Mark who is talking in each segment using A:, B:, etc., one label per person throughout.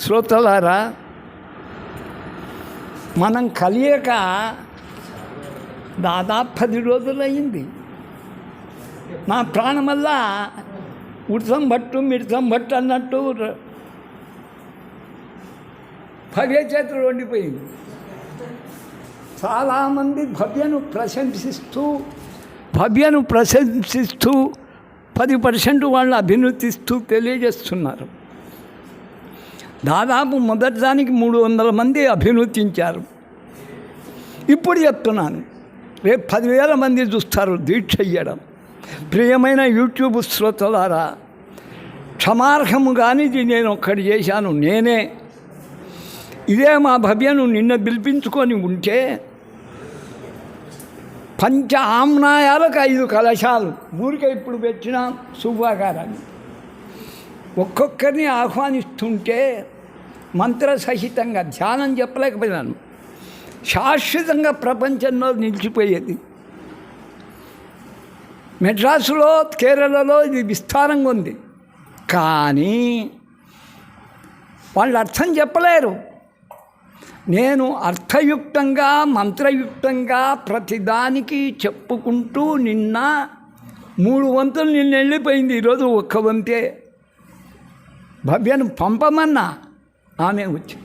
A: శ్రోతలారా మనం కలియక దాదాపు పది రోజులయ్యింది. నా ప్రాణమల్లా ఉడతం భట్టు మిడతం భట్టు అన్నట్టు భవ్య చేతులు వండిపోయింది. చాలామంది భవ్యను ప్రశంసిస్తూ భవ్యను ప్రశంసిస్తూ పది పర్సెంట్ వాళ్ళు అభినందిస్తూ తెలియజేస్తున్నారు. దాదాపు మొదటిదానికి మూడు వందల మంది అభినందించారు ఇప్పుడు చెప్తున్నాను రేపు పదివేల మంది చూస్తారు దీక్ష ఇయ్యడం. ప్రియమైన యూట్యూబ్ శ్రోతలారా క్షమార్హము కానిది నేను ఒక్కటి చేశాను నేనే. ఇదే మా భవ్యను నిన్న పిలిపించుకొని ఉంటే పంచ ఆమ్నాయాలకు ఐదు కలశాలు. ఊరికే ఇప్పుడు పెట్టిన శుభాకారాన్ని ఒక్కొక్కరిని ఆహ్వానిస్తుంటే మంత్రసహితంగా ధ్యానం చెప్పలేకపోయినాను. శాశ్వతంగా ప్రపంచంలో నిలిచిపోయేది. మెడ్రాసులో కేరళలో ఇది విస్తారంగా ఉంది. కానీ వాళ్ళు అర్థం చెప్పలేరు. నేను అర్థయుక్తంగా మంత్రయుక్తంగా ప్రతిదానికి చెప్పుకుంటూ నిన్న మూడు వంతులు నిన్న వెళ్ళిపోయింది. ఈరోజు ఒక్క వంతే. భవ్యను పంపమన్నా ఆమె వచ్చి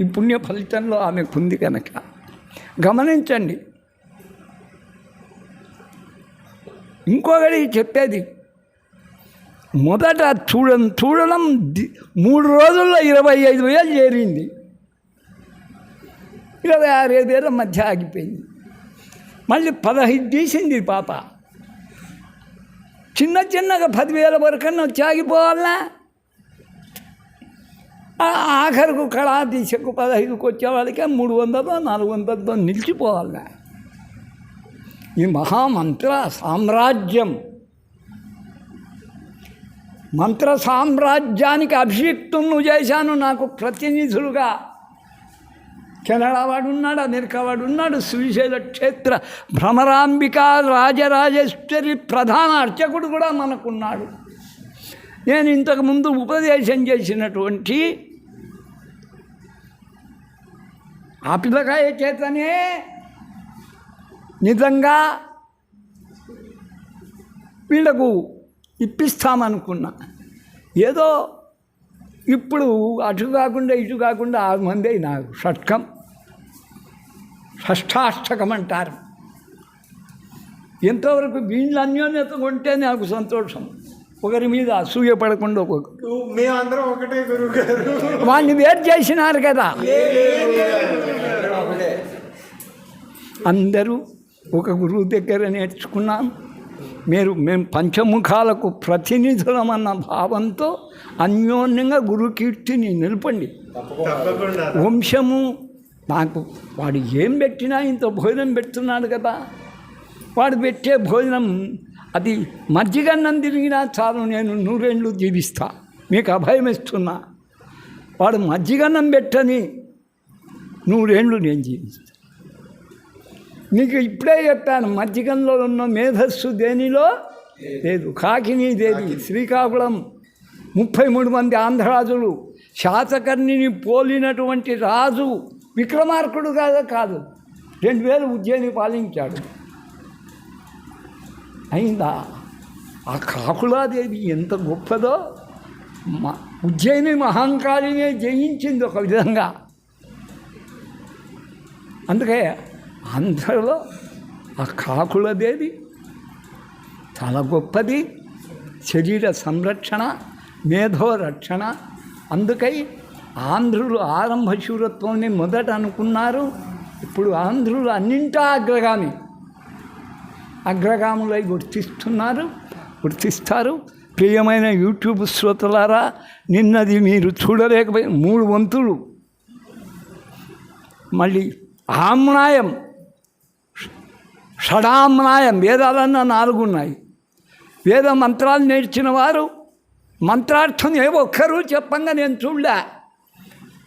A: ఈ పుణ్య ఫలితంలో ఆమెకు ఉంది కనుక గమనించండి. ఇంకొకటి చెప్పేది మొదట చూడం చూడడం మూడు రోజుల్లో ఇరవై ఐదు వేలు చేరింది. ఇరవై ఆరు ఐదు వేల మధ్య ఆగిపోయింది. మళ్ళీ పదహైదు తీసింది పాప. చిన్న చిన్నగా పదివేల వరకన్నా వచ్చి ఆగిపోవాలనా ఆఖరుకు కళా దిశకు పదహైదుకు వచ్చే మూడు వందలతో నాలుగు వందలతో నిలిచిపోవాలి. ఈ మహామంత్ర సామ్రాజ్యం. మంత్ర సామ్రాజ్యానికి అభిషిక్తును చేశాను నాకు ప్రతినిధులుగా. కెనడా వాడు ఉన్నాడు అమెరికా వాడు ఉన్నాడు శ్రీశైల క్షేత్ర భ్రమరాంబిక రాజరాజేశ్వరి ప్రధాన అర్చకుడు కూడా మనకున్నాడు. నేను ఇంతకుముందు ఉపదేశం చేసినటువంటి ఆ పిల్లకాయ చేతనే నిజంగా వీళ్ళకు ఇప్పిస్తామనుకున్నా. ఏదో ఇప్పుడు అటు కాకుండా ఇటు కాకుండా ఆరు మంది నాకు షట్కం షష్టాష్టకం అంటారు. ఎంతవరకు వీళ్ళ అన్యోన్యత ఉంటే నాకు సంతోషం. ఒకరి మీద అసూయ పడకుండా
B: మేమందరం ఒకటే గురువు గారు
A: వాడిని వేరు చేసినారు కదా. అందరూ ఒక గురువు దగ్గర నేర్చుకున్నాం. మీరు మేము పంచముఖాలకు ప్రతినిధులమన్న భావంతో అన్యోన్యంగా గురుకీర్తిని నిలపండి.
B: తప్పకుండా.
A: వంశము నాకు వాడు ఏం పెట్టినా ఇంత భోజనం పెడుతున్నాడు కదా. వాడు పెట్టే భోజనం అది మజ్జిగన్నం తిరిగినా చాలు నేను నూరేళ్ళు జీవిస్తా. మీకు అభయం ఇస్తున్నా. వాడు మజ్జిగన్నం పెట్టని నూరేళ్ళు నేను జీవిస్తా. మీకు ఇప్పుడే చెప్పాను మజ్జిగంలో ఉన్న మేధస్సు దేనిలో? లేదు. కాకినీ దేవి శ్రీకాకుళం. ముప్పై మూడు మంది ఆంధ్రరాజులు శాతకర్ణిని పోలినటువంటి రాజు విక్రమార్కుడు కాదు కాదు. రెండు వేలు ఉజ్జయిని పాలించాడు. అయిందా? ఆ కాకులాదేవి ఎంత గొప్పదో. మ ఉజ్జయిని మహంకాళినే జయించింది ఒక విధంగా. అందుకే ఆంధ్రలో ఆ కాకులదేవి చాలా గొప్పది. శరీర సంరక్షణ మేధో రక్షణ. అందుకై ఆంధ్రులు ఆరంభ శూరత్వాన్ని మొదట అనుకున్నారు. ఇప్పుడు ఆంధ్రులు అన్నింటా అగ్రగామి. అగ్రగాములై గుర్తిస్తున్నారు గుర్తిస్తారు. ప్రియమైన యూట్యూబ్ శ్రోతలారా నిన్నది మీరు చూడలేకపోయి మూడు వంతులు. మళ్ళీ ఆమ్నాయం షడామ్నాయం వేదాలన్న నాలుగు ఉన్నాయి. వేద మంత్రాలు నేర్చిన వారు మంత్రార్థం ఏ ఒక్కరూ చెప్పంగా నేను చూడలే.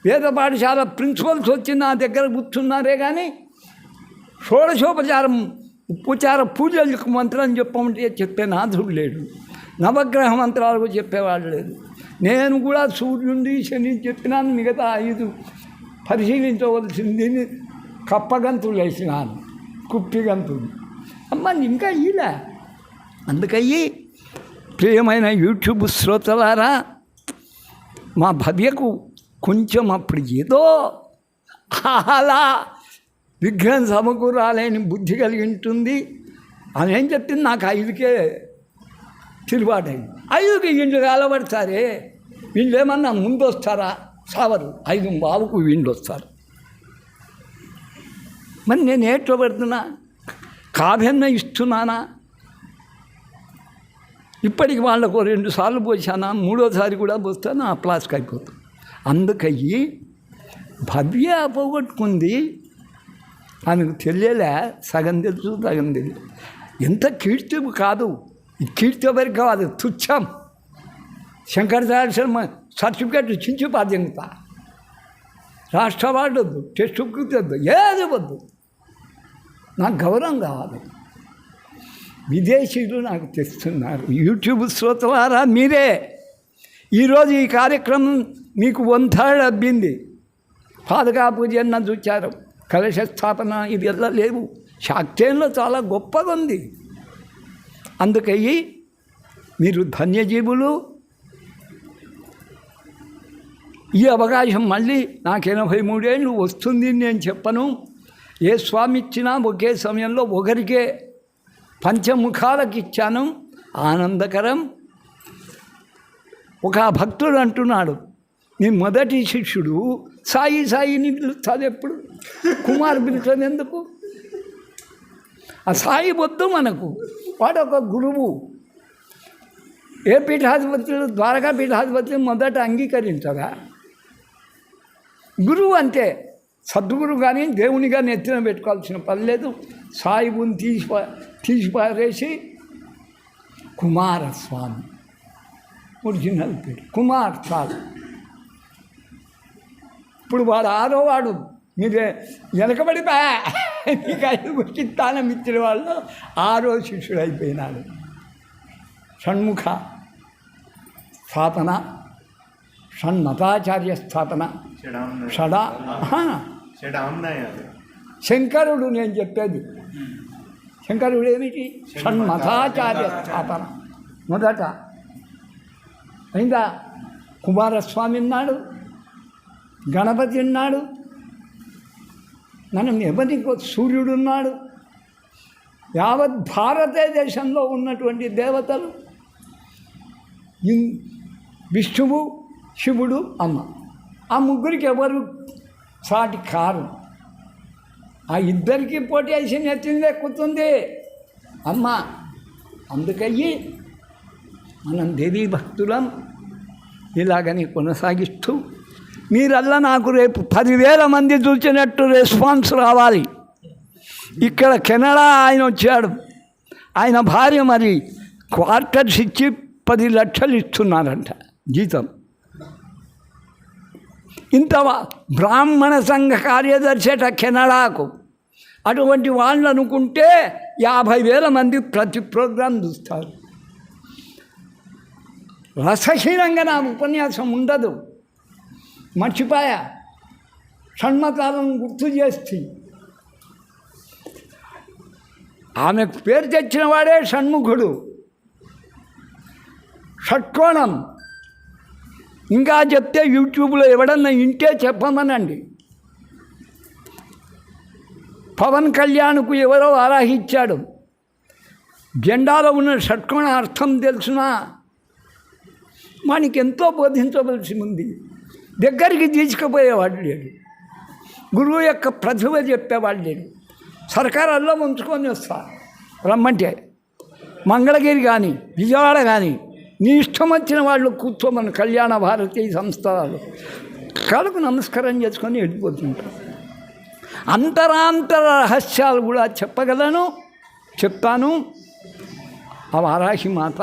A: వేద పాఠశాల ప్రిన్సిపల్స్ వచ్చి నా దగ్గర కూర్చున్నారే కానీ షోడశోపచారం ఉపచార పూజలకు మంత్రం చెప్పమంటే చెప్పే నాథుడు లేడు. నవగ్రహ మంత్రాలకు చెప్పేవాడు లేదు. నేను కూడా సూర్యుడి శని చెప్పినాను మిగతా ఐదు పరిశీలించవలసింది కప్పగంతులు వేసినాను కుప్పిగంతులు. అమ్మ ఇంకా ఇలా అందుకయ్యి ప్రియమైన యూట్యూబ్ శ్రోతలారా మా భవ్యకు కొంచెం అప్పుడు ఏదో అలా విగ్రహం సమకూరాలని బుద్ధి కలిగి ఉంటుంది. అని ఏం చెప్పింది? నాకు ఐదుకే తిరుగుబాటైంది. ఐదుకి ఇంటికి అలవడతారే వీళ్ళు ఏమన్నా ముందు వస్తారా సావరు ఐదు బావుకు వీళ్ళు వస్తారు మరి నేను ఏట్లో పెడుతున్నా? ఇస్తున్నానా? ఇప్పటికి వాళ్ళకు రెండు సార్లు పోసానా? మూడోసారి కూడా పోస్తాను ఆ ప్లాస్క్ అయిపోతుంది. అందుకయ్యి భవ్య పోగొట్టుకుంది. ఆమెకు తెలియలే సగం తెలుసు సగం తెలియదు. ఎంత కీర్తి కాదు. ఈ కీర్తి ఎవరికి కాదు తుచ్చం. శంకరాచార్య శర్మ సర్టిఫికేట్ చించి బాధ్యత రాష్ట్ర అవార్డు వద్దు టెస్ట్ బుక్ వద్దు ఏది వద్దు. నాకు గౌరవం కావాలి. విదేశీయులు నాకు తెస్తున్నారు. యూట్యూబ్ శ్రోతలారా మీరే. ఈరోజు ఈ కార్యక్రమం మీకు వంతాడు అబ్బింది. పాదకా పూజ అన్న చూచారు. కలశ స్థాపన ఇది ఎలా లేవు. శాక్తేయంలో చాలా గొప్పగా ఉంది అందుకయ్యి మీరు ధన్యజీవులు. ఈ అవకాశం మళ్ళీ నాకు ఎనభై మూడేళ్ళు వస్తుంది నేను చెప్పను. ఏ స్వామి ఇచ్చినా ఒకే సమయంలో ఒకరికే పంచముఖాలకు ఇచ్చాను ఆనందకరం. ఒక భక్తుడు అంటున్నాడు మీ మొదటి శిష్యుడు సాయి సాయిని పిలుస్తుంది ఎప్పుడు? కుమార్ పిలుస్తుంది ఎందుకు? ఆ సాయి వద్దు మనకు. వాడు ఒక గురువు. ఏ పీఠాధిపతులు? ద్వారకా పీఠాధిపతులు మొదట అంగీకరించగా. గురువు అంతే సద్గురు కానీ దేవునిగా నెత్తిన పెట్టుకోవాల్సిన పని లేదు. సాయిబుని తీసి తీసిపారేసి కుమారస్వామి. ఒరిజినల్ పేరు. కుమార్ చాలు ఇప్పుడు వాడు ఆరో వాడు. మీరే వెనకబడిపా. నీకు ఐదు స్థానం ఇచ్చిన వాళ్ళు ఆరో శిష్యుడు అయిపోయినాడు షణ్ముఖ స్థాపన షణ్మతాచార్య స్థాపన షడా శంకరుడు నేను చెప్పేది. శంకరుడు ఏమిటి షణ్మతాచార్య స్థాపన. మొదట అయిందా? కుమారస్వామి ఉన్నాడు. గణపతి ఉన్నాడు. మనం ఎవరి సూర్యుడు ఉన్నాడు. యావత్ భారతదేశంలో ఉన్నటువంటి దేవతలు విష్ణువు శివుడు అమ్మ. ఆ ముగ్గురికి ఎవరు సాటి కారు? ఆ ఇద్దరికి పోటీ వేసి నెత్తింది ఎక్కుతుంది అమ్మ అందుకయ్యి మనం దేవీ భక్తులం ఇలాగని కొనసాగిస్తూ మీరల్లా నాకు రేపు పదివేల మంది చూసినట్టు రెస్పాన్స్ రావాలి. ఇక్కడ కెనడా ఆయన వచ్చాడు. ఆయన భార్య మరి క్వార్టర్స్ ఇచ్చి పది లక్షలు ఇస్తున్నారంట జీతం. ఇంత బ్రాహ్మణ సంఘ కార్యదర్శిట కెనడాకు. అటువంటి వాళ్ళు అనుకుంటే యాభై వేల మంది ప్రతి ప్రోగ్రాం చూస్తారు. రసహీనంగా నా ఉపన్యాసం ఉండదు. మర్చిపోయా. షణ్మతాలను గుర్తు చేస్తే. ఆమెకు పేరు తెచ్చిన వాడే షణ్ముఖుడు. షట్కోణం. ఇంకా చెప్తే యూట్యూబ్లో ఎవడన్నా ఇంటే చెప్పమనండి. పవన్ కళ్యాణ్కు ఎవరో ఆరాహించాడు. జెండాలో ఉన్న షట్కోణ అర్థం తెలుసునా? మనకి ఎంతో బోధించవలసి ఉంది. దగ్గరికి తీసుకుపోయేవాడు లేడు గురువు యొక్క ప్రతిభ చెప్పేవాడు లేడు సర్కారాల్లో ఉంచుకొని వస్తా. రమ్మంటే మంగళగిరి కానీ విజయవాడ కానీ నీ ఇష్టం వచ్చిన వాళ్ళు కూర్చోమని కళ్యాణ భారతి సంస్థలు. కాళ్ళకు నమస్కారం చేసుకొని వెళ్ళిపోతుంటారు అంతరాంతర రహస్యాలు కూడా చెప్పగలను చెప్తాను ఆ వారాహి మాత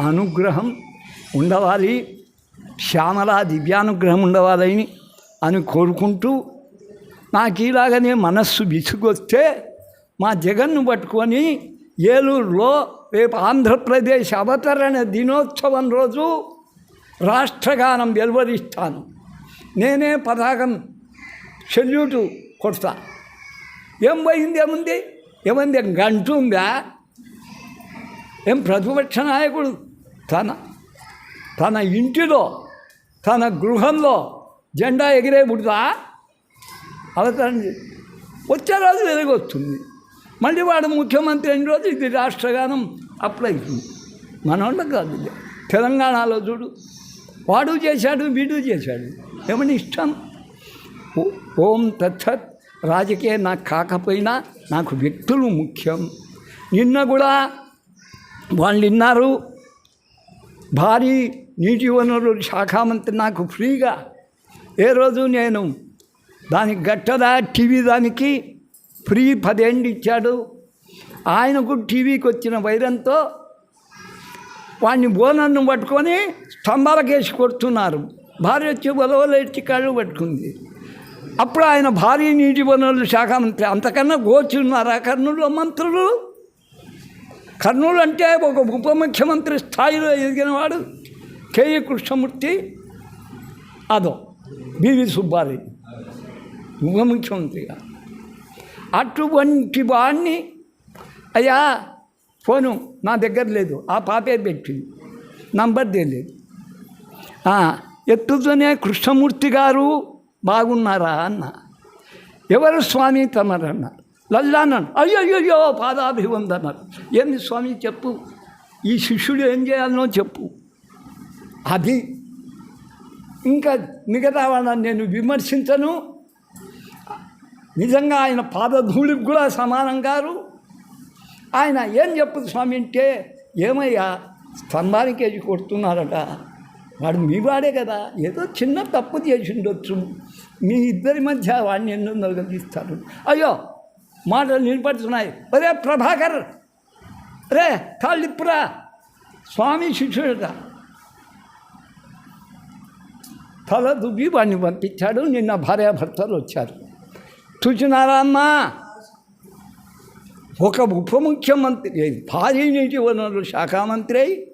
A: అనుగ్రహం ఉండవాలి. శ్యామల దివ్యానుగ్రహం ఉండవాలని అని కోరుకుంటూ నాకు ఇలాగనే మనస్సు విసుగొస్తే మా జగన్ను పట్టుకొని ఏలూరులో రేపు ఆంధ్రప్రదేశ్ అవతరణ దినోత్సవం రోజు రాష్ట్రగానం వెలువరిస్తాను. నేనే పతాకం సెల్యూటు కొడతా. ఏం పోయింది ఏముంది? ఏమంది? గంటు ఉందా? ఏం ప్రతిపక్ష నాయకుడు? తన తన ఇంటిలో తన గృహంలో జెండా ఎగిరే పుడతా అవతరండి వచ్చే రోజు ఎదగొస్తుంది మళ్ళీ వాడు ముఖ్యమంత్రి అయిన రోజు ఇది రాష్ట్రగానం అప్లై అవుతుంది. మనోళ్ళకి కాదు తెలంగాణలో చూడు వాడు చేశాడు వీడు చేశాడు. ఏమని ఇష్టం? ఓం తచ్చత్ రాజకీయ నాకు కాకపోయినా నాకు వ్యక్తులు ముఖ్యం. నిన్న కూడా వాళ్ళు విన్నారు భారీ నీటి వనరుల శాఖ మంత్రి నాకు ఫ్రీగా. ఏ రోజు నేను దానికి గట్టదా టీవీ దానికి ఫ్రీ పదేండు ఇచ్చాడు. ఆయనకు టీవీకి వచ్చిన వైరంతో వాడిని బోనన్ను పట్టుకొని స్తంభాలకేసి కొడుతున్నారు. భార్య వచ్చి బలవలు ఎత్తి కళ్ళు పట్టుకుంది. అప్పుడు ఆయన భారీ నీటి వనరుల శాఖ మంత్రి అంతకన్నా గోచున్నారా కర్నూలు మంత్రులు? కర్నూలు అంటే ఒక ఉప ముఖ్యమంత్రి స్థాయిలో ఎదిగినవాడు కేఏ కృష్ణమూర్తి అదో బివి సుబ్బారి ఉప ముఖ్యమంత్రిగా. అటువంటి వాడిని అయ్యా ఫోను నా దగ్గర లేదు. ఆ పాపే పెట్టింది. నంబర్ తెలియదు. ఎత్తుతోనే కృష్ణమూర్తి గారు బాగున్నారా అన్న. ఎవరు స్వామి తమరన్నారు లల్లానన్. అయ్యో అయ్యో పాదాభివందన్నారు ఏంది స్వామి చెప్పు? ఈ శిష్యుడు ఏం చేయాలనో చెప్పు. అది ఇంకా మిగతా వాళ్ళని నేను విమర్శించను. నిజంగా ఆయన పాదధూళికి కూడా సమానం గారు ఆయన ఏం చెప్పదు స్వామి అంటే ఏమయ్యా స్తంభానికి వేసి కొడుతున్నారట. వాడు మీ వాడే కదా. ఏదో చిన్న తప్పు చేసి ఉండొచ్చు మీ ఇద్దరి మధ్య వాడిని ఎన్నో నలగదీస్తారు. అయ్యో మాటలు నిలబడుతున్నాయి. ఒరే ప్రభాకర్ రే కాళ్ళిప్పురా స్వామి శిష్యుడట తల దుబ్బి వాడిని పంపించాడు నిన్న భార్యాభర్తలు వచ్చారు. చూసినారా అమ్మా? ఒక ఉప ముఖ్యమంత్రి భారీ నీటి వనరుల శాఖ మంత్రి అయి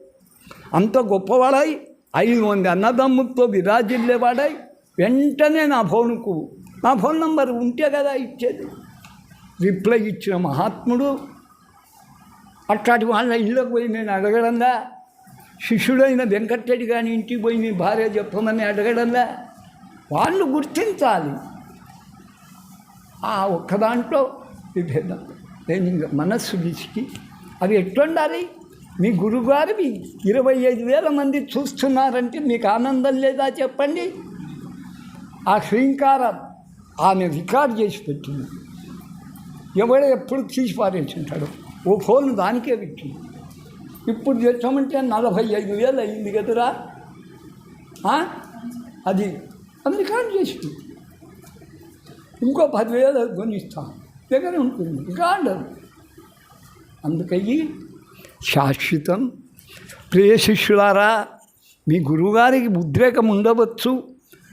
A: అంత గొప్పవాడై ఐదు మంది అన్నదమ్ములతో విరాజిల్లేవాడై వెంటనే నా ఫోన్కు నా ఫోన్ నంబర్ ఉంటే కదా ఇచ్చేది. రిప్లై ఇచ్చిన మహాత్ముడు. అట్లాంటి వాళ్ళ ఇళ్ళకి పోయి నేను అడగడంలా. శిష్యుడైన వెంకటరెడ్డి గారి ఇంటికి పోయి మీ భార్య చెప్పమని అడగడంలా. వాళ్ళు గుర్తించాలి. ఆ ఒక్క దాంట్లో విభేదం. నేను ఇంకా మనస్సు విసికి అవి ఎట్లుండాలి? మీ గురుగారివి ఇరవై ఐదు వేల మంది చూస్తున్నారంటే మీకు ఆనందం లేదా చెప్పండి? ఆ శ్రీంకారం ఆమె రికార్డ్ చేసి పెట్టింది. ఎవడో ఎప్పుడు తీసి పారేసింటాడు? ఓ ఫోన్ దానికే పెట్టి. ఇప్పుడు తెచ్చామంటే నలభై ఐదు వేలు అయింది కదరా? ఆ? అది అది చేసింది. చేసి ఇంకో పదివేలు కొనిస్తాం. దగ్గర ఉంటుంది. రికార్డు అందుకయ్యి శాశ్వతం. ప్రియ శిష్యులారా మీ గురువుగారికి ఉద్రేకం ఉండవచ్చు.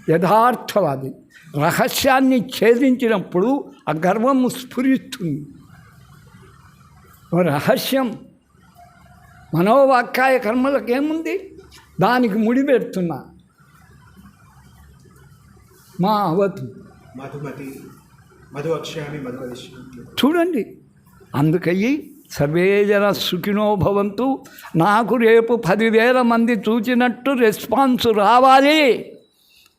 A: యథార్థవాది. రహస్యాన్ని ఛేదించినప్పుడు ఆ గర్వం స్ఫురిస్తుంది. రహస్యం. మనోవాక్కాయ కర్మలకు ఏముంది? దానికి ముడి పెడుతున్నా. మా అవతు
B: మధుమతి
A: చూడండి. అందుకయ్యి సర్వే జన సుఖినో భవంతు. నాకు రేపు పదివేల మంది చూచినట్టు రెస్పాన్స్ రావాలి.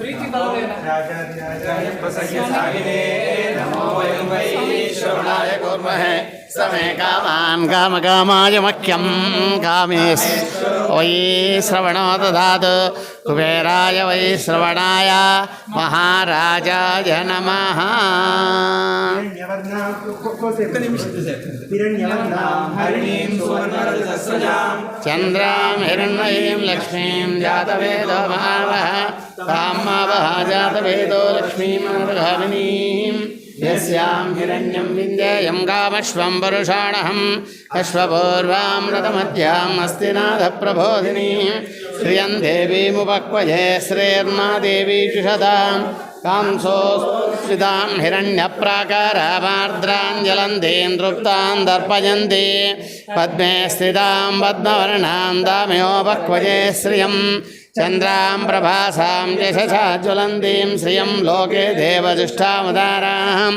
A: प्रीति नमो
C: वयं वै
D: श्रवणाय कुर्मः समे कामान् कामकामाय मह्यं कामे वै श्रवणो ददातु कुबेराय वै श्रवणाय। महाराजाय नमः। चन्द्रां हिरण्मयीं लक्ष्मी जातवेद भावः ताम् जातवेदो लक्ष्मीमर्घामिनीं यस्यां हिरण्यं विन्देयं कामश्वं परुषाणहम् अश्वपूर्वामृतमध्याम् अस्ति नाथप्रबोधिनीं श्रियं देवीमुपक्वये श्रेर्मा देवी जुषदाम् कांसोस्थितां हिरण्यप्राकारामार्द्राञ्जलन्तीं तृप्तां दर्पयन्ति पद्मे स्थितां पद्मवर्णां दाम्योपक्वये श्रियं चन्द्रां प्रभासां यशसा ज्वलन्तीं श्रियं लोके देवजुष्टामुदारां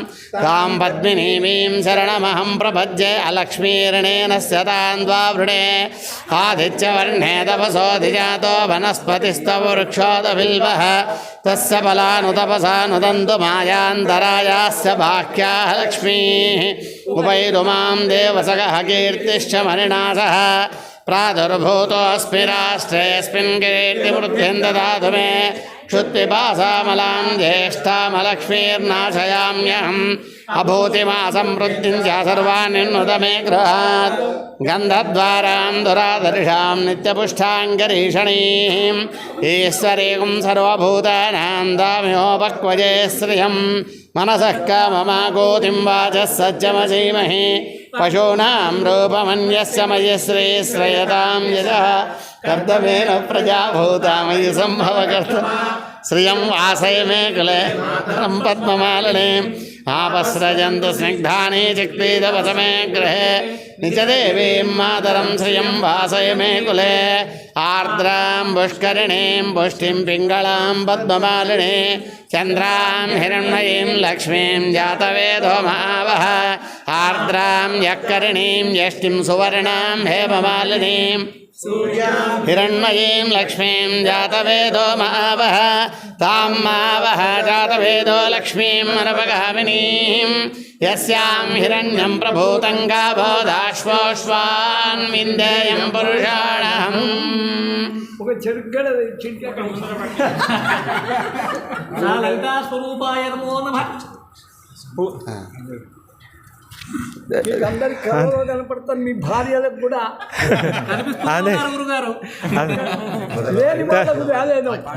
D: तां पद्मिनीमीं शरणमहं प्रपद्ये अलक्ष्मीर्णेन स्यतां द्वावृणे आदित्यवर्णे तपसोऽधिजातो वनस्पतिस्तवृक्षोदबिल्वः तस्य फलानुतपसानुदन्तु मायान्तरायास्य बाह्याः लक्ष्मीः उपैरुमां देवसगः कीर्तिश्च मणिनाशः प्रादुर्भूतोऽस्मि राष्ट्रेऽस्मिन् कीर्तिवृद्धिं ददातु मे क्षुत्पिपासामलां ज्येष्ठामलक्ष्मीर्नाशयाम्यहम् अभूतिमासंवृद्धिं च सर्वान्नुत मे गृहात् गन्धद्वारां दुरादर्शां नित्यपुष्टाङ्गरीषणीं ईश्वरीं सर्वभूतानां दाम्योपक्वजे श्रियं मनसः काममागोतिं वाचः सज्जमसीमहि पशूनां रूपमन्यस्य मयि श्रीश्रयतां यजः। कर्तव्येन प्रजा मयि सम्भवकर्त श्रियं वासय मे कुले मातरं पद्ममालिनीम् आपस्रजन्तु स्निग्धानि चिक्पीदवसमे गृहे। निजदेवीं मातरं श्रियं वासय मे कुले। आर्द्रां पुष्करिणीं, पुष्टिं पिङ्गळां पद्ममालिनी चन्द्रां हिरण्मयीं, लक्ष्मीं जातवेदो मावः आर्द्रां यक्करिणीं, यष्टिं सुवर्णां हेममालिनीम् हिरण्मयीं लक्ष्मीं जातवेदो मावः तां मावः जातवेदो लक्ष्मीं मनपगामिनीं यस्यां हिरण्यं प्रभूतं गावोदाश्वोश्वान् विन्देयं पुरुषाणहम्
A: ఒక చెరుగడ చిటిక
C: నా లలితా స్వరూపాయ నమో నమ
A: అందరి కళలో కనపడతాను మీ భార్యలకు కూడా.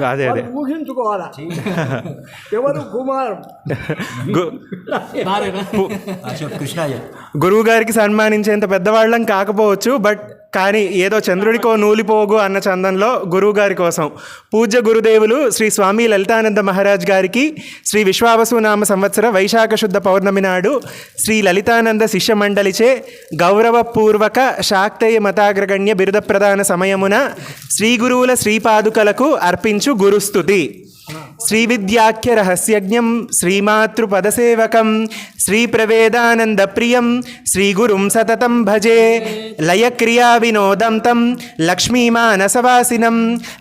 E: అదే, అదే.
A: ఊహించుకోవాలా? ఎవరు కుమార్?
E: గురువు గారికి సన్మానించేంత పెద్దవాళ్ళం కాకపోవచ్చు బట్ కానీ ఏదో చంద్రుడికో నూలిపోగు అన్న చందంలో గురువు గారి కోసం. పూజ్య గురుదేవులు శ్రీ స్వామి లలితానంద మహారాజ్ గారికి శ్రీ విశ్వావసు నామ సంవత్సర వైశాఖ శుద్ధ పౌర్ణమి నాడు శ్రీ లలితానంద శిష్య మండలిచే గౌరవపూర్వక శాక్తేయ మతాగ్రగణ్య బిరుద ప్రదాన సమయమున శ్రీ గురువుల శ్రీపాదుకలకు అర్పించు గురుస్తుతి श्री विद्याख्य रहस्यज्ञ श्रीमातृपदसेवक श्री प्रवेदानंद श्रीप्रवेदानन्दप्रियं श्रीगुरु सतत भजे लयक्रिया विनोद तम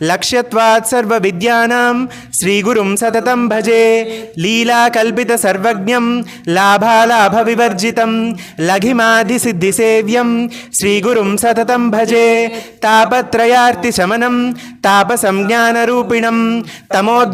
E: लक्ष्यत्वात् सर्वविद्यानां श्रीगुरुं सततं भजे लीलाकल्पितसर्वज्ञं लाभालाभविवर्जितं लघिमादिसिद्धिसेव्यं श्रीगुरु सतत भजे तापत्रयार्तिशमनं
C: तापसंज्ञानरूपिणं
E: तमोद्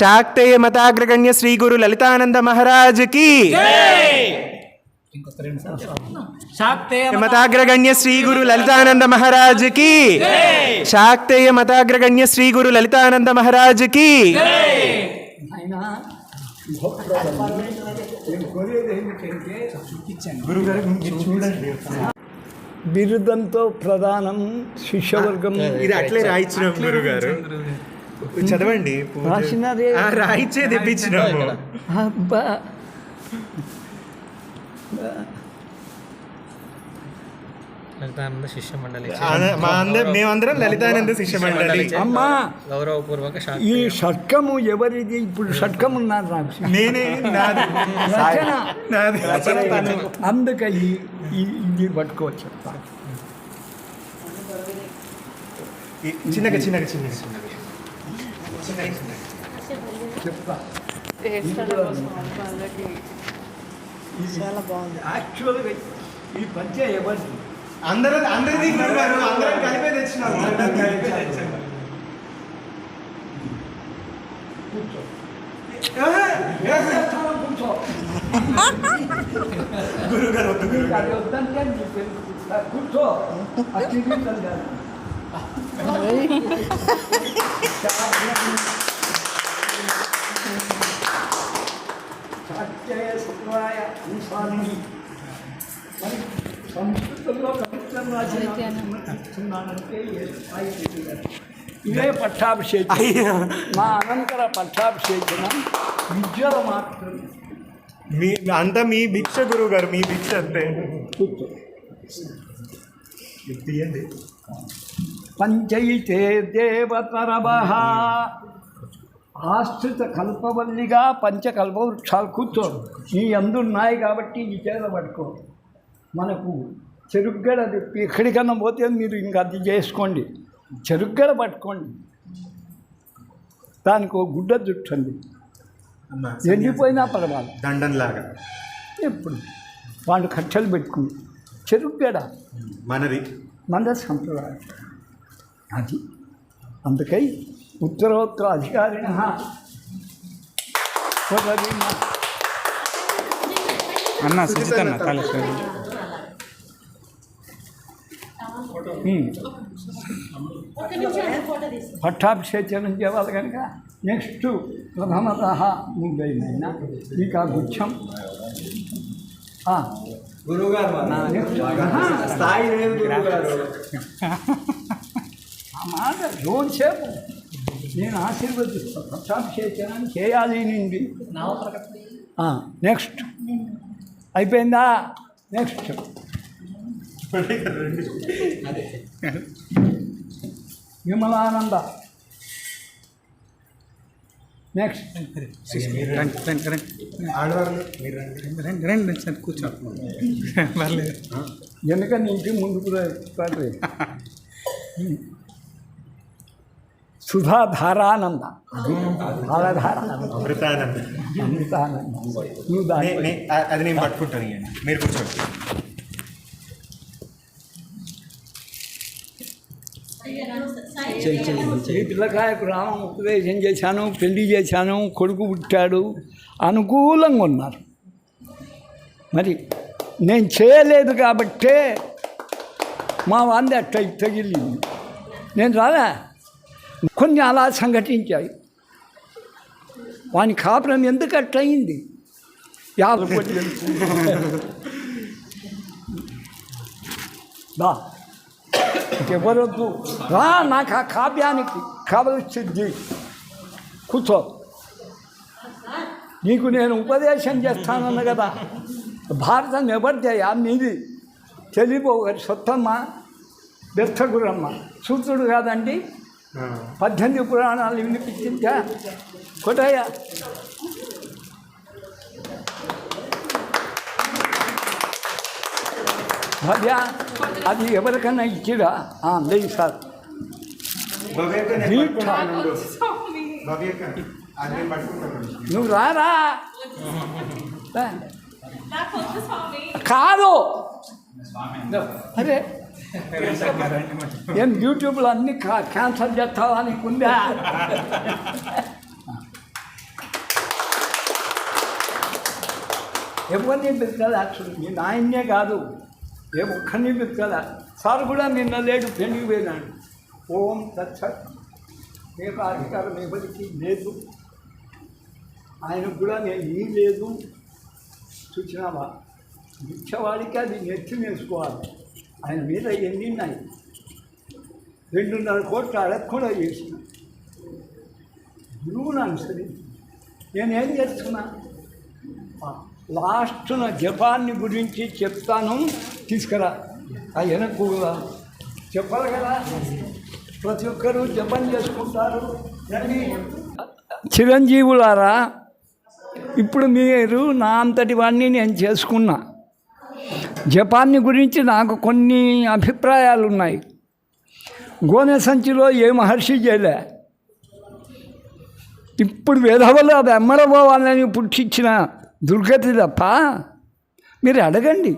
E: శాక్తేయ మతాగ్రగణ్య శ్రీ గురు లలితానంద మహారాజ్కి
C: శాక్తేయ
E: మతాగ్రగణ్య శ్రీ గురు లలితానంద మహారాజ్కి శాక్తేయ మతాగ్రగణ్య శ్రీ గురు లలితానంద మహారాజ్కి
A: ఆయన నేను కోరేది ఏమిటంటే బిరుదంతో ప్రధానం శిష్యవర్గం.
E: ఇది అట్లే రాయించినాం గురుగారు. చదవండి
A: రాసినారే
E: ఆ, రాయిచ్చే తెప్పించినాము
A: అబ్బా.
F: లలితానంద శిష్య మండలి
E: ఆన- మా అందరం మేమందరం లలితానంద శిష్య మండలి
A: అమ్మా!
F: గౌరవపూర్వక
A: ఈ షట్కము ఎవరిది? ఇప్పుడు షట్కం ఉన్నారు నాకు
E: నేనే నాది.
A: రచన.
E: నాది.
A: అందుకే ఈ ఈ- ఇది పట్టుకోవచ్చు.
E: ఈ- చిన్నగా చిన్నగా చిన్నగా
A: చెప్తా. చాలా బాగుంది. యాక్చువల్గా ఈ పంచ ఎవరిది?
E: అందరూ అందరిది గురుగారు అందరం కలిపే తెచ్చినాం
A: కూర్చో
E: గురుగారు వద్దు
A: నీకు అది వద్దంటే నీకు తెలుసు. కూర్చో అది తిరుగుతుంది కాదు. సాత్యయ శుక్రాయ అంశాన్ని మరి సంస్కృతంలో ఇదే పట్టాభిషేకం. మా అనంతర పట్టాభిషేకం విద్యల మాత్రం.
E: మీ అంతా మీ భిక్ష గురువు గారు మీ భిక్ష అంతే తీయండి.
A: పంచైతే దేవతరభ ఆశ్రిత కల్పవల్లిగా పంచకల్ప వృక్షాలు కూర్చో. నీ అందున్నాయి కాబట్టి ఈ చేత పట్టుకో. మనకు చెరుగ్గడ తిప్పి ఎక్కడికన్నా పోతే మీరు ఇంకా అది చేసుకోండి. చెరుగ్గడ పట్టుకోండి. దానికి ఒక గుడ్డ చుట్టండి.
E: అమ్మా
A: ఎండిపోయినా పర్వాలేదు.
E: దండం లాగా
A: ఎప్పుడు? వాళ్ళు కట్టెలు పెట్టుకుని చెరుగ్గడ.
E: మనది.
A: మన సంప్రదాయం. అది. అందుకై ఉత్తరోత్తర అధికారిణ.
F: అన్న సుజిత్ అన్న కాళేశ్వరం
A: పట్టాభిషేచనం చేయాలి కనుక నెక్స్ట్ ప్రథమత ముందైనా మీకు ఆ. గుచ్చం స్థాయి ఆ మాట నేను ఆశీర్వదిస్తాను పట్టాభిషేచనం చేయాలి నుండి. నెక్స్ట్. అయిపోయిందా? నెక్స్ట్. విమలానంద నెక్స్ట్
F: రండి రండి రండి
E: ఆడవాళ్ళు మీరు రండి
F: రండి రండి రండి సార్ కూర్చో పర్లేదు
A: వెనక నుంచి ముందుకు పడి సుధాధారానంద. బాలధార
E: అమృతానంద.
A: అమృతానంద. నువ్వు దాని
E: నే- నే- అ- అది నేను పట్టుకుంటాను ఇవ్వండి మీరు కూర్చోండి.
A: ఈ పిల్లకాయకు రామం ఉపదేశం చేశాను పెళ్ళి చేశాను కొడుకు పుట్టాడు అనుకూలంగా ఉన్నారు. మరి నేను చేయలేదు కాబట్టే మా వాంది అట్ట తగిలింది. నేను రాలే. కొన్ని అలా సంఘటించాయి. వాని కాపురం ఎందుకు అట్ట అయింది యాభై కోట్లు దా ఇంకెవరొద్దు రా నాకు ఆ కావ్యానికి కావలసింది కూర్చో. నీకు నేను ఉపదేశం చేస్తానన్న కదా. భారతం ఎవరిదయ్యా మీది. తెలియబో సొత్తమ్మ బెత్తగురమ్మ సూత్రుడు కాదండి. పద్దెనిమిది పురాణాలు వినిపించిందా? కొట్టయ్యా. భవ్య అది ఎవరికైనా ఇచ్చిరా? లేదు సార్. నువ్వు రారా? రా. కాదు. అరే. ఏం యూట్యూబ్లో అన్ని కా- క్యాన్సల్ చేస్తావా నీకుందా? ఎవరిని పిలుస్తారా మీ నాయన్నే కాదు. ఏ ఒక్కరిని కదా సార్ కూడా నిన్న లేడు పెళ్ళికి పోయినాడు. ఓం తచ్చత్ మీకు అధికారం ఎవరికి లేదు. ఆయనకు కూడా నేను ఈ లేదు. చూసినావా? ఇచ్చేవాడికి అది నెచ్చి వేసుకోవాలి. ఆయన మీద ఎన్ని ఉన్నాయి? రెండున్నర కోట్లు అడగకుండా చేసిన గురువును అనుసరించి నేనేం చేస్తున్నా? లాస్ట్న జపాన్ని గురించి చెప్తాను. తీసుకురా. ఆ వెనక్కు చెప్పాలి కదా? ప్రతి ఒక్కరూ జపం చేసుకుంటారు. చిరంజీవులారా ఇప్పుడు మీరు నా అంతటి వాడిని నేను చేసుకున్నా. జపాన్ని గురించి నాకు కొన్ని అభిప్రాయాలు ఉన్నాయి గోనె సంచిలో ఏ మహర్షి చేయలే? ఇప్పుడు విధవలు అది ఎమ్మడబోవాలని పుట్టించిన దుర్గతి తప్ప మీరు అడగండి.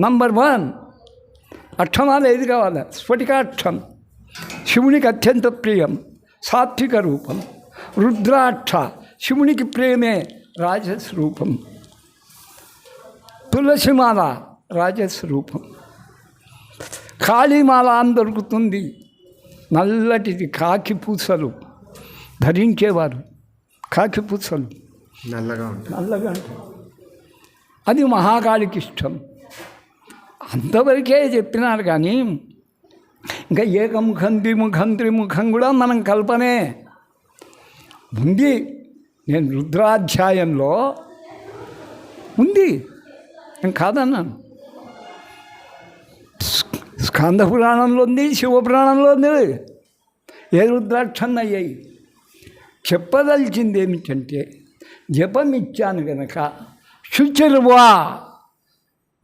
A: నంబర్ వన్ అక్షమాలు ఏది కావాలి? స్ఫటికాక్షం. శివునికి అత్యంత ప్రియం సాత్విక రూపం. రుద్రాక్ష శివునికి ప్రేమే రాజస్ రూపం. తులసిమాల రాజస్ రూపం. కాళీమాల అని దొరుకుతుంది నల్లటిది కాకి పూసలు. ధరించేవారు కాకి పూసలు.
E: నల్లగా ఉంటుంది.
A: నల్లగా ఉంటుంది. అది మహాకాళికి ఇష్టం అంతవరకే చెప్పినారు కానీ ఇంకా ఏకముఖం ద్విముఖం త్రిముఖం కూడా మనం కల్పనే. ఉంది. నేను రుద్రాధ్యాయంలో ఉంది. నేను కాదన్నాను. స్క- స్కంద పురాణంలో ఉంది శివపురాణంలో ఉంది. ఏ రుద్రాక్షం అయ్యాయి చెప్పదలిచింది ఏమిటంటే జపం ఇచ్చాను గనక. శుచిరువా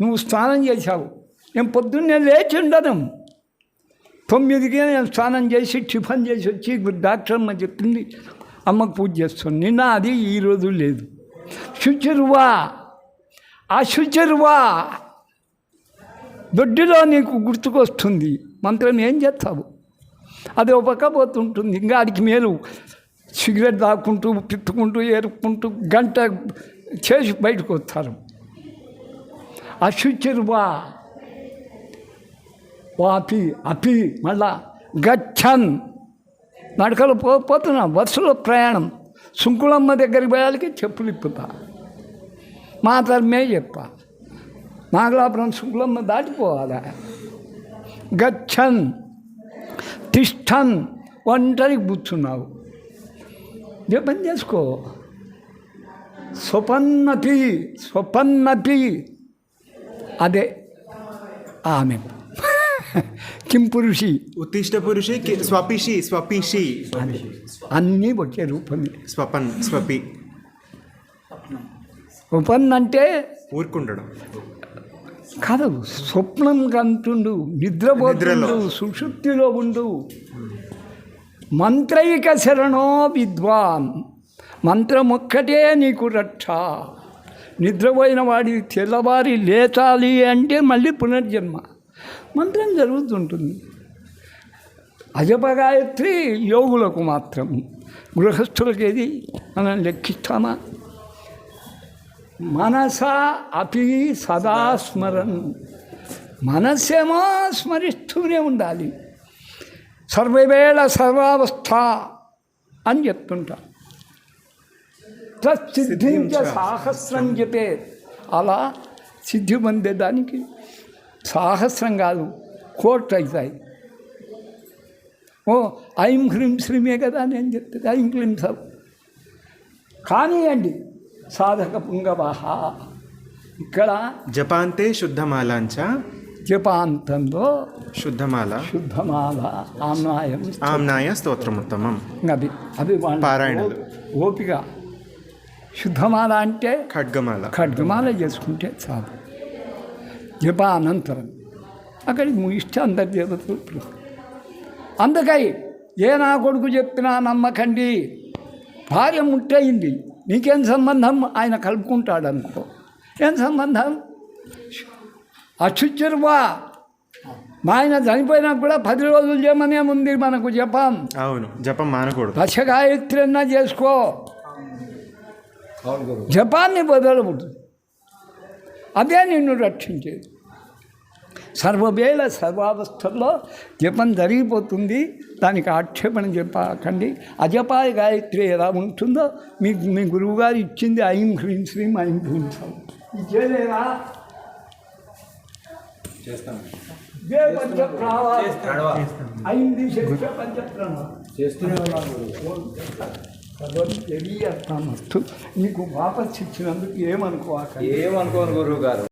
A: నువ్వు స్నానం చేశావు. నేను పొద్దున్నే లేచి ఉండను తొమ్మిదికి నేను స్నానం చేసి టిఫిన్ చేసి వచ్చి డాక్టర్ అమ్మ చెప్పింది. అమ్మకు పూజ చేస్తాను. నిన్న అది ఈరోజు లేదు. శుచిరువా అశుచిరువా దొడ్డిలో నీకు గుర్తుకొస్తుంది. మంత్రం ఏం చేస్తావు? అది ఒక పక్క పోతుంటుంది. ఇంకా అడికి మేలు. సిగరెట్ దాక్కుంటూ తిట్టుకుంటూ ఏరుకుంటూ గంట చేసి బయటకు వస్తారు. అశుచిర్వా వాపి అపి మళ్ళా గచ్చన్ నడకలు పో పోతున్నా బస్సులో ప్రయాణం. సుంకులమ్మ దగ్గరికి పోయాలకి చెప్పులు ఇప్పుతా. మా తరమే చెప్పా నాగలాపురం సుంకులమ్మ దాటిపోవాలా? గచ్చన్ తిష్టన్ ఒంటరికి కూర్చున్నావు. జపం చేసుకో. స్వపన్నతి స్వపన్నతి. అదే. ఆమె. కిం పురుషి?
E: ఉత్తిష్ట పురుషి స్వపిషి స్వపిషి.
A: అన్నీ ఒకే రూపమే.
E: స్వపన్ స్వపి.
A: ఉపన్ అంటే?
E: ఊరుకుండడం.
A: కాదు స్వప్నం కంటుండు నిద్రపోతుండు. సుషుప్తిలో ఉండు. మంత్రైక శరణో విద్వాన్ మంత్రం ఒక్కటే నీకు రక్ష. నిద్రపోయిన వాడి తెల్లవారి లేచాలి అంటే మళ్ళీ పునర్జన్మ. మంత్రం జరుగుతుంటుంది. అజపగాయత్రి యోగులకు మాత్రం గృహస్థులకేది మనం లెక్కిస్తామా? మనసా అపి సదా స్మరన్. మనస్సేమో స్మరిస్తూనే ఉండాలి. సర్వవేళ సర్వావస్థ అని చెప్తుంటా తత్సిద్ధించ సాహస్రం చెప్పే అలా సిద్ధి పొందేదానికి సాహస్రం కాదు కోర్టు అవుతాయి ఓ ఐం హ్రీం శ్రీమే కదా నేను చెప్తుంది ఐం క్లీం సబ్ కానివ్వండి సాధక పుంగవాహ. ఇక్కడ
E: జపాంతే శుద్ధమాలాంచ
A: జపాంతంలో
E: శుద్ధమాల.
A: శుద్ధమాల. ఆమ్నాయం
E: ఆమ్నాయ స్తోత్రముత్తమం.
A: వాళ్ళ
E: పారాయణలు.
A: ఓ- ఓపిక. శుద్ధమాల అంటే
E: ఖడ్గమాల.
A: ఖడ్గమాల చేసుకుంటే చాలు. జప అనంతరం అక్కడికి ముగిస్తే అందరి దేవతలు. అందుకై ఏ నా కొడుకు చెప్పినా నమ్మకండి. భార్య ముట్టయింది. నీకేం సంబంధం? ఆయన కలుపుకుంటాడు అనుకో ఏం సంబంధం? అశుచిర్వా మా ఆయన చనిపోయినా కూడా పది రోజులు చేయమనే ఉంది మనకు జపం.
E: అవును జపం మానకూడదు.
A: దశ గాయత్రి అన్నా చేసుకో. జపాన్ని వదలకూడదు. అదే నిన్ను రక్షించేది సర్వవేళ సర్వావస్థల్లో జపం జరిగిపోతుంది. దానికి ఆక్షేపణ చెప్పకండి అజపాయ గాయత్రి ఎలా ఉంటుందో మీకు మీ గురువుగారు ఇచ్చింది ఐం హ్రీం శ్రీం ఐం హ్రీం ఇది చేయలేరా ఇదే పంచప్రాణాలు. పంచప్రాణాలు. తెలియస్తామస్తు నీకు వాపస్ ఇచ్చినందుకు ఏమనుకోవాలి
G: ఏమనుకోను గురువు గారు